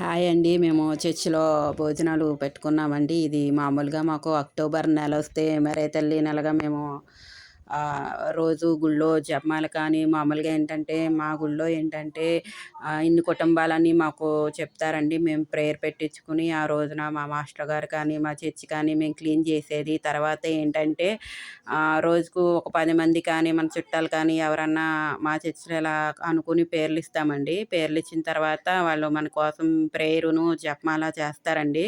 Hi అండి. మేము చర్చిలో భోజనాలు పెట్టుకున్నామండి. ఇది మామూలుగా మాకు అక్టోబర్ నెల వస్తే మరే తల్లి నెలగా మేము రోజు గుళ్ళో జపమాల కానీ మామూలుగా ఏంటంటే మా గుళ్ళో ఏంటంటే ఇన్ని కుటుంబాలని మాకు చెప్తారండి. మేము ప్రేయర్ పెట్టించుకుని ఆ రోజున మా మాస్టర్ గారు కానీ మా చర్చి కానీ మేము క్లీన్ చేసేది. తర్వాత ఏంటంటే రోజుకు ఒక పది మంది కానీ మన చుట్టాలు కానీ ఎవరన్నా మా చర్చిలో ఇలా అనుకుని పేర్లు ఇస్తామండి. పేర్లు ఇచ్చిన తర్వాత వాళ్ళు మన కోసం ప్రేయరును జపమాల చేస్తారండి.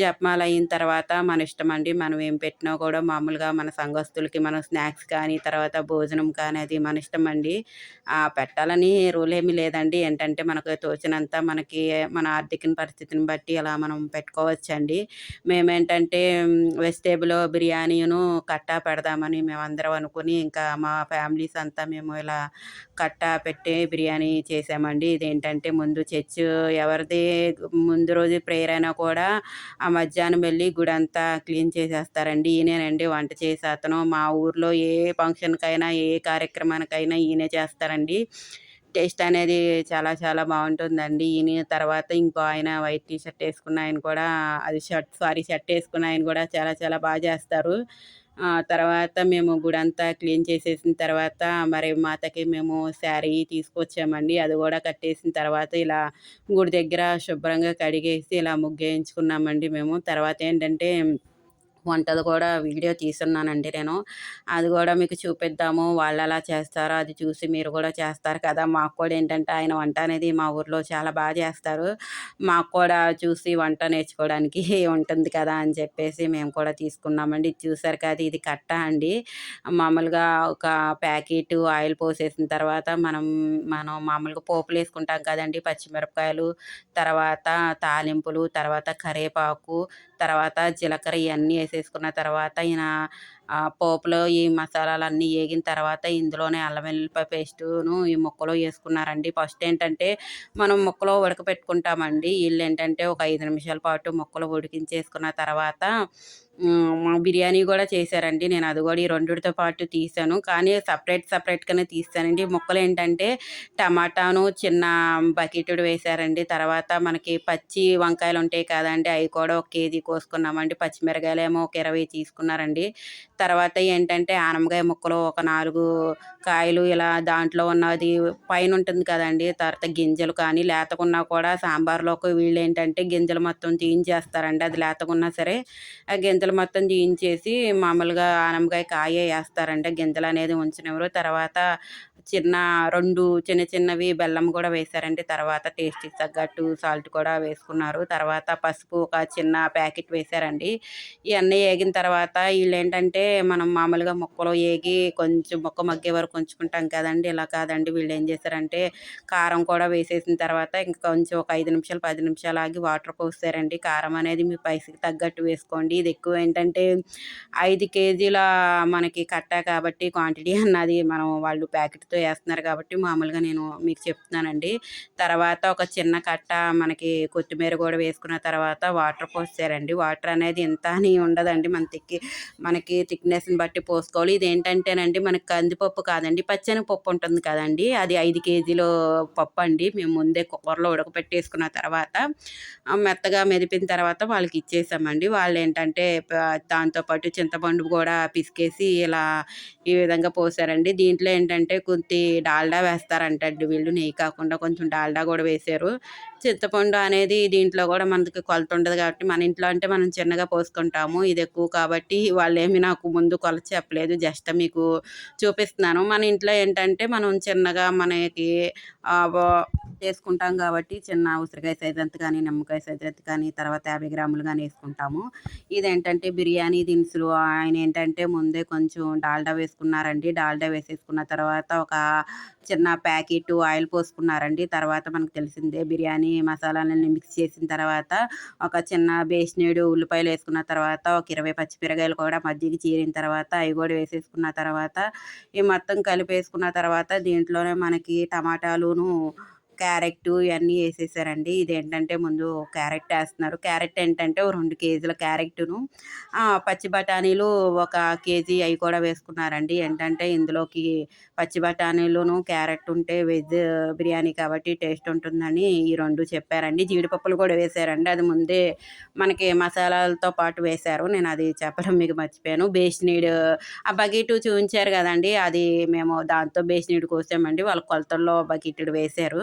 జపమాల అయిన తర్వాత మన ఇష్టం అండి మనం ఏం పెట్టినా కూడా మామూలుగా మన సంఘస్తులకి మనం స్నాక్స్ కానీ తర్వాత భోజనం కానీ అది మన ఇష్టం అండి ఆ, పెట్టాలని రూల్ ఏమీ లేదండి. ఏంటంటే మనకు తోచినంత మనకి మన ఆర్థిక పరిస్థితిని బట్టి అలా మనం పెట్టుకోవచ్చండి. మేమేంటంటే వెజిటేబుల్ బిర్యానీను కట్టా పెడదామని మేమందరం అనుకుని ఇంకా మా ఫ్యామిలీస్ అంతా మేము ఇలా కట్టా పెట్టి బిర్యానీ చేసామండి. ఇదేంటంటే ముందు చర్చ్ ఎవరిది ముందు రోజు ప్రేయర్ అయినా కూడా ఆ మధ్యాహ్నం వెళ్ళి గుడి అంతా క్లీన్ చేసేస్తారండి. ఈయనేనండి వంట చేసే అతను మా ఊర్లో ఏ ఏ ఫంక్షన్కైనా ఏ కార్యక్రమానికైనా ఈయనే చేస్తారండి. టేస్ట్ అనేది చాలా చాలా బాగుంటుందండి. ఈయన తర్వాత ఇంకో ఆయన వైట్ టీ షర్ట్ వేసుకున్న ఆయన కూడా అది షర్ట్ సారీ షర్ట్ వేసుకున్న ఆయన కూడా చాలా చాలా బాగా చేస్తారు. తర్వాత మేము గుడంతా క్లీన్ చేసేసిన తర్వాత మరి మాతకి మేము శారీ తీసుకొచ్చామండి. అది కూడా కట్టేసిన తర్వాత ఇలా గుడి దగ్గర శుభ్రంగా కడిగేసి ఇలా ముగ్గేయించుకున్నామండి మేము. తర్వాత ఏంటంటే వంటది కూడా వీడియో తీసున్నానండి నేను. అది కూడా మీకు చూపిద్దాము. వాళ్ళు ఎలా చేస్తారో అది చూసి మీరు కూడా చేస్తారు కదా. మాకు కూడా ఏంటంటే ఆయన వంట అనేది మా ఊర్లో చాలా బాగా చేస్తారు. మాకు కూడా చూసి వంట నేర్చుకోవడానికి ఉంటుంది కదా అని చెప్పేసి మేము కూడా తీసుకున్నామండి. ఇది చూసారు కదా ఇది కట్ట అండి. మామూలుగా ఒక ప్యాకెట్ ఆయిల్ పోసేసిన తర్వాత మనం మనం మామూలుగా పోపులు వేసుకుంటాం కదండి. పచ్చిమిరపకాయలు తర్వాత తాలింపులు తర్వాత కరివేపాకు తర్వాత జీలకర్ర ఇవన్నీ వేసేసుకున్న తర్వాత ఈయన పోపులో ఈ మసాలాలన్నీ వేగిన తర్వాత ఇందులోనే అల్లం వెల్లుల్లిపాయ పేస్టును ఈ ముక్కలో వేసుకున్నారండి. ఫస్ట్ ఏంటంటే మనం ముక్కలో ఉడకపెట్టుకుంటామండి. వీళ్ళు ఏంటంటే ఒక ఐదు నిమిషాల పాటు ముక్కలు ఉడికించేసుకున్న తర్వాత మా బిర్యానీ కూడా చేశారండి. నేను అది కూడా ఈ రెండుతో పాటు తీసాను. కానీ సపరేట్ సపరేట్గానే తీస్తానండి. ముక్కలు ఏంటంటే టమాటాను చిన్న బకెటుడు వేశారండి. తర్వాత మనకి పచ్చి వంకాయలు ఉంటాయి కదండి. అవి కూడా ఒక కేజీ కోసుకున్నామండి. పచ్చిమిరకాయలు ఏమో ఒక ఇరవై తీసుకున్నారండి. తర్వాత ఏంటంటే ఆనమకాయ ముక్కలు ఒక నాలుగు కాయలు ఇలా దాంట్లో ఉన్నది పైన ఉంటుంది కదండి. తర్వాత గింజలు కానీ లేతకున్నా కూడా సాంబార్లోకి వీళ్ళు ఏంటంటే గింజలు మొత్తం తీయించేస్తారండి. అది లేతకున్నా సరే ఆ గింజ గింజలు మొత్తం తీయించేసి మామూలుగా ఆనమకాయ కాయ వేస్తారండి గింజలు అనేది ఉంచినవారు తర్వాత చిన్న రెండు చిన్న చిన్నవి బెల్లం కూడా వేశారండి తర్వాత టేస్ట్కి తగ్గట్టు సాల్ట్ కూడా వేసుకున్నారు. తర్వాత పసుపు ఒక చిన్న ప్యాకెట్ వేశారండి. ఇవన్నీ వేగిన తర్వాత వీళ్ళు ఏంటంటే మనం మామూలుగా ముక్కలు వేగి కొంచెం మొక్క మగ్గే వరకు ఉంచుకుంటాం కదండి. ఇలా కాదండి. వీళ్ళు ఏం చేశారంటే కారం కూడా వేసేసిన తర్వాత ఇంకా కొంచెం ఒక ఐదు నిమిషాలు పది నిమిషాలు ఆగి వాటర్ పోస్తారండి. కారం అనేది మీ పైసకి తగ్గట్టు వేసుకోండి. ఇది ఎక్కువ ఏంటంటే ఐదు కేజీల మనకి కట్ట కాబట్టి క్వాంటిటీ అన్నది మనం వాళ్ళు ప్యాకెట్తో వేస్తున్నారు కాబట్టి మామూలుగా నేను మీకు చెప్తున్నానండి. తర్వాత ఒక చిన్న కట్ట మనకి కొత్తిమీర కూడా వేసుకున్న తర్వాత వాటర్ పోసారండి వాటర్ అనేది ఎంత అని ఉండదండి. మన తిక్కి మనకి థిక్నెస్ని బట్టి పోసుకోవాలి. ఇది ఏంటంటేనండి మనకి కందిపప్పు కాదండి పచ్చని పప్పు ఉంటుంది కదండి. అది ఐదు కేజీలు పప్పు అండి. మేము ముందే కుక్కర్లో ఉడకపెట్టేసుకున్న తర్వాత మెత్తగా మెదిపిన తర్వాత వాళ్ళకి ఇచ్చేసామండి. వాళ్ళు ఏంటంటే దాంతోపాటు చింతపండు కూడా పిసికేసి ఇలా ఈ విధంగా పోసారండి. దీంట్లో ఏంటంటే కొద్ది డాల్డా వేస్తారంటండి వీళ్ళు నెయ్యి కాకుండా కొంచెం డాల్డా కూడా వేశారు చింతపండు అనేది దీంట్లో కూడా మనకి కొలత ఉండదు కాబట్టి మన ఇంట్లో అంటే మనం చిన్నగా పోసుకుంటాము ఇది ఎక్కువ కాబట్టి వాళ్ళు ఏమి నాకు ముందు కొలత చెప్పలేదు జస్ట్ మీకు చూపిస్తున్నాను. మన ఇంట్లో ఏంటంటే మనం చిన్నగా మనకి చేసుకుంటాం కాబట్టి చిన్న ఉసిరికాయ సైజ్ అంత కానీ నిమ్మకాయ సైజ్ అంత కానీ తర్వాత యాభై గ్రాములు కానీ వేసుకుంటాము. ఇదేంటంటే బిర్యానీ దినుసులు ఆయన ఏంటంటే ముందే కొంచెం డాల్డా వేసుకున్నారండి. డాల్డా వేసేసుకున్న తర్వాత ఒక చిన్న ప్యాకెట్ ఆయిల్ పోసుకున్నారండి. తర్వాత మనకు తెలిసిందే బిర్యానీ మసాలాలని మిక్స్ చేసిన తర్వాత ఒక చిన్న బేసినీడు ఉల్లిపాయలు వేసుకున్న తర్వాత ఒక ఇరవై పచ్చిమిరకాయలు కూడా మధ్యకి చీరిన తర్వాత అవి కూడా వేసేసుకున్న తర్వాత ఈ మొత్తం కలిపేసుకున్న తర్వాత దీంట్లోనే మనకి టమాటాలును క్యారెట్ ఇవన్నీ వేసేసారండి. ఇదేంటంటే ముందు క్యారెట్ వేస్తున్నారు. క్యారెట్ ఏంటంటే రెండు కేజీల క్యారెట్ను పచ్చి బఠానీలు ఒక కేజీ అవి కూడా వేసుకున్నారండి. ఏంటంటే ఇందులోకి పచ్చి బఠానీలును క్యారెట్ ఉంటే వెజ్ బిర్యానీ కాబట్టి టేస్ట్ ఉంటుందని ఈ రెండు చెప్పారండి. జీడిపప్పులు కూడా వేశారండి అది ముందే మనకి మసాలాలతో పాటు వేశారు. నేను అది చెప్పడం మీకు మర్చిపోయాను. బేస్నీడ్ ఆ బకెట్ చూపించారు కదండి. అది మేము దాంతో బేస్నీడ్ కోసామండి. వాళ్ళ కొలతల్లో బకెట్ వేశారు.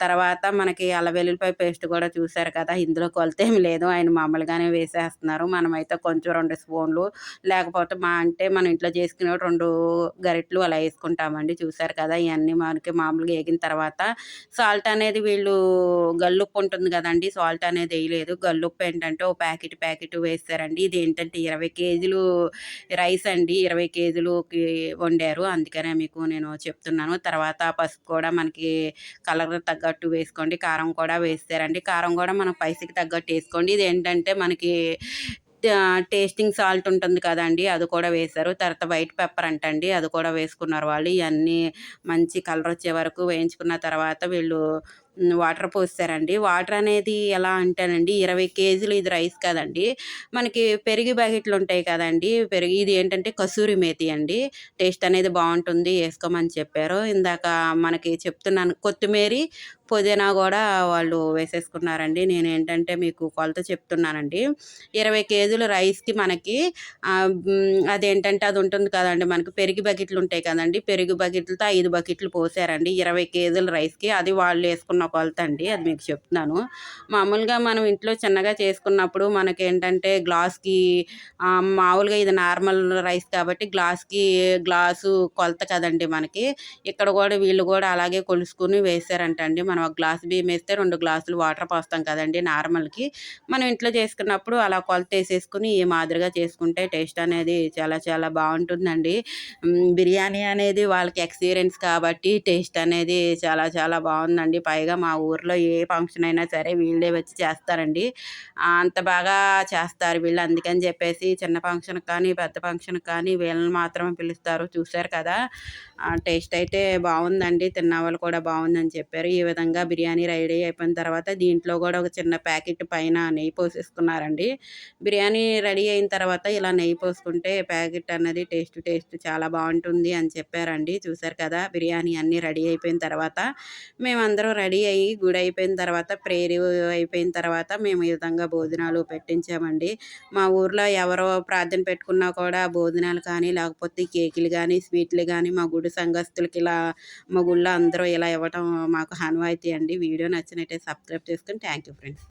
తర్వాత మనకి అల్లం వెల్లుల్లిపాయ పేస్ట్ కూడా చూసారు కదా ఇందులో కొలత ఏమి లేదు. ఆయన మామూలుగానే వేసేస్తున్నారు. మనమైతే కొంచెం రెండు స్పూన్లు లేకపోతే మా అంటే మనం ఇంట్లో చేసుకునే రెండు గరిట్లు అలా వేసుకుంటామండి. చూసారు కదా ఇవన్నీ మనకి మామూలుగా వేగిన తర్వాత సాల్ట్ అనేది వీళ్ళు గల్లుప్పు ఉంటుంది కదండి సాల్ట్ అనేది వేయలేదు. గల్లుప్పు ఏంటంటే ఓ ప్యాకెట్ ప్యాకెట్ వేస్తారండి. ఇది ఏంటంటే ఇరవై కేజీలు రైస్ అండి. ఇరవై కేజీలుకి వండారు. అందుకనే మీకు నేను చెప్తున్నాను. తర్వాత పసుపు కూడా మనకి కలర్ తగ్గట్టు వేసుకోండి. కారం కూడా వేస్తారండి. కారం కూడా మనం పైసకి తగ్గట్టు వేసుకోండి. ఇది ఏంటంటే మనకి టేస్టింగ్ సాల్ట్ ఉంటుంది కదండి అది కూడా వేశారు. తర్వాత వైట్ పెప్పర్ అంటండి అది కూడా వేసుకున్నారు వాళ్ళు. ఇవన్నీ మంచి కలర్ వచ్చే వరకు వేయించుకున్న తర్వాత వీళ్ళు వాటర్ పోస్తారండి. వాటర్ అనేది ఎలా అంటేనండి ఇరవై కేజీలు ఇది రైస్ కదండి. మనకి పెరిగి ప్యాకెట్లు ఉంటాయి కదండి. పెరిగి ఇది ఏంటంటే కసూరి మేతి అండి. టేస్ట్ అనేది బాగుంటుంది వేసుకోమని చెప్పారు. ఇందాక మనకి చెప్తున్నాను కొత్తిమీర పుదీనా కూడా వాళ్ళు వేసేసుకున్నారండి. నేను ఏంటంటే మీకు కొలత చెప్తున్నానండి. ఇరవై కేజీలు రైస్కి మనకి అదేంటంటే అది ఉంటుంది కదండి. మనకి పెరిగి బకెట్లు ఉంటాయి కదండి. పెరుగు బకెట్లతో ఐదు బకెట్లు పోసారండి. ఇరవై కేజీల రైస్కి. అది వాళ్ళు వేసుకున్న కొలత అండి అది మీకు చెప్తున్నాను. మామూలుగా మనం ఇంట్లో చిన్నగా చేసుకున్నప్పుడు మనకి ఏంటంటే గ్లాస్కి మామూలుగా ఇది నార్మల్ రైస్ కాబట్టి గ్లాస్కి గ్లాసు కొలత కదండి మనకి. ఇక్కడ కూడా వీళ్ళు కూడా అలాగే కొలుసుకుని వేసారంట అండి మనం ఒక గ్లాస్ బియ్యం వేస్తే రెండు గ్లాసులు వాటర్ పోస్తాం కదండి నార్మల్కి. మనం ఇంట్లో చేసుకున్నప్పుడు అలా కొలత వేసేసుకుని ఈ మాదిరిగా చేసుకుంటే టేస్ట్ అనేది చాలా చాలా బాగుంటుందండి. బిర్యానీ అనేది వాళ్ళకి ఎక్స్పీరియన్స్ కాబట్టి టేస్ట్ అనేది చాలా చాలా బాగుందండి. పైగా మా ఊర్లో ఏ ఫంక్షన్ అయినా సరే వీళ్ళే వచ్చి చేస్తారండి. అంత బాగా చేస్తారు వీళ్ళు. అందుకని చెప్పేసి చిన్న ఫంక్షన్ కానీ పెద్ద ఫంక్షన్ కానీ వీళ్ళని మాత్రమే పిలుస్తారు. చూశారు కదా? టేస్ట్ అయితే బాగుందండి. తిన్నవాళ్ళు కూడా బాగుందని చెప్పారు. ఈ విధంగా బిర్యానీ రెడీ అయిపోయిన తర్వాత దీంట్లో కూడా ఒక చిన్న ప్యాకెట్ పైన నెయ్యి పోసేసుకున్నారండి. బిర్యానీ రెడీ అయిన తర్వాత ఇలా నెయ్యి పోసుకుంటే ప్యాకెట్ అన్నది టేస్ట్ టేస్ట్ చాలా బాగుంటుంది అని చెప్పారండి. చూసారు కదా? బిర్యానీ అన్నీ రెడీ అయిపోయిన తర్వాత మేమందరం రెడీ అయ్యి గుడి అయిపోయిన తర్వాత ప్రేరు అయిపోయిన తర్వాత మేము ఈ విధంగా భోజనాలు పెట్టించామండి. మా ఊర్లో ఎవరో ప్రార్థన పెట్టుకున్నా కూడా భోజనాలు కానీ లేకపోతే కేకులు కానీ స్వీట్లు కానీ మా గుడి సంఘస్థులకి ఇలా మా గుళ్ళో అందరూ ఇలా ఇవ్వటం మాకు ఆనవాయితీ అండి. వీడియో నచ్చినట్టే సబ్స్క్రైబ్ చేసుకుని థ్యాంక్ యూ ఫ్రెండ్స్.